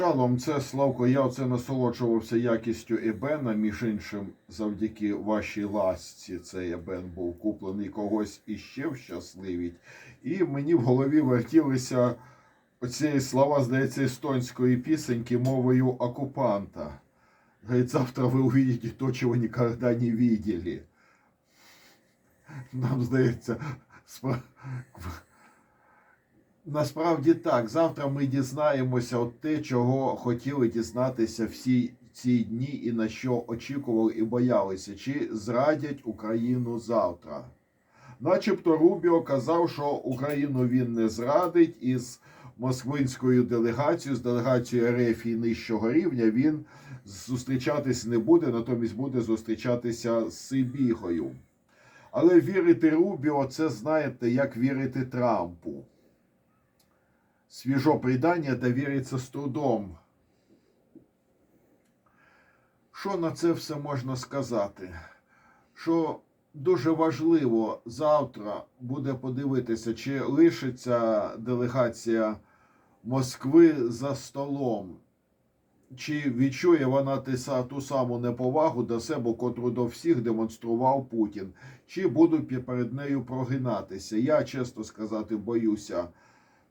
Шалом, це Славко. Я оце насолоджувався якістю Ебена, між іншим, завдяки вашій ласці. Цей Ебен був куплений когось іще вщасливіть. І мені в голові вертілися оці слова, здається, естонської пісеньки мовою окупанта. Говорит, завтра ви увидите то, чого ніколи не видели. Нам здається, Насправді так, завтра ми дізнаємося от те, чого хотіли дізнатися всі ці дні і на що очікували і боялися, чи зрадять Україну завтра. Начебто Рубіо казав, що Україну він не зрадить із москвинською делегацією, з делегацією РФ і нижчого рівня він зустрічатись не буде, натомість буде зустрічатися з Сибігою. Але вірити Рубіо, це знаєте, як вірити Трампу свіжо придання та віриться з трудом. Що на це все можна сказати? Що дуже важливо завтра буде подивитися, чи лишиться делегація Москви за столом, чи відчує вона ту саму неповагу до себе, котру до всіх демонстрував Путін, чи будуть перед нею прогинатися. Я, чесно сказати, боюся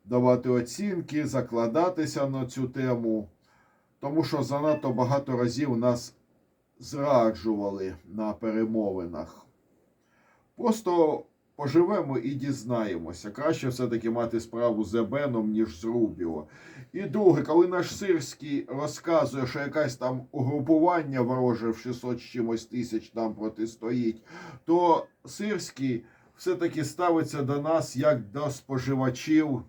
давати оцінки, закладатися на цю тему, тому що занадто багато разів нас зраджували на перемовинах. Просто поживемо і дізнаємося. Краще все-таки мати справу з Ебеном, ніж з Рубіо. І друге, коли наш Сирський розказує, що якесь там угрупування вороже в 600 з чимось тисяч там протистоїть, то Сирський все-таки ставиться до нас як до споживачів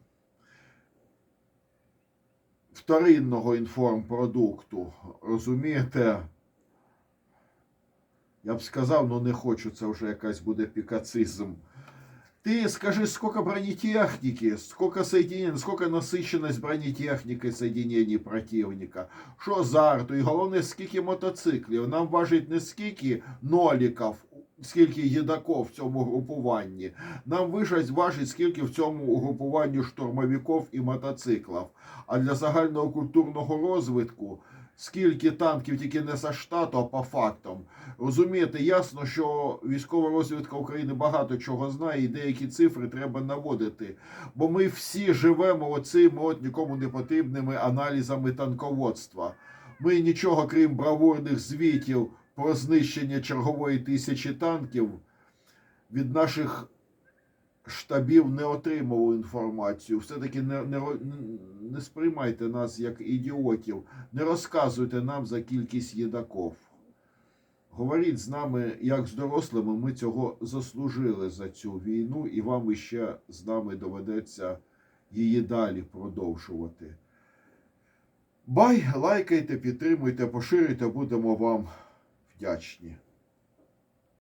вторинного інформпродукту. Розумієте? Я б сказав, ну не хочу, це вже якась буде пікацизм. Ты скажи, сколько бронетехники, сколько соединений, сколько насыщенность бронетехники соединений противника, що зарту, і головне, скільки мотоциклів. Нам важить не скільки ноліків, скільки їдаків в цьому групуванні. Нам вижать важить, скільки в цьому угрупуванні штурмовиків і мотоциклів. А для загального культурного розвитку скільки танків тільки не за штату, а по фактам. Розумієте, ясно, що військова розвідка України багато чого знає, і деякі цифри треба наводити. Бо ми всі живемо оцими от нікому не потрібними аналізами танководства. Ми нічого, крім бравурних звітів про знищення чергової тисячі танків, від наших штабів не отримували інформацію. Все-таки не, не, не сприймайте нас як ідіотів, не розказуйте нам за кількість їдаків. Говоріть з нами як з дорослими, ми цього заслужили за цю війну, і вам іще з нами доведеться її далі продовжувати. Бай, лайкайте, підтримуйте, поширюйте, будемо вам вдячні.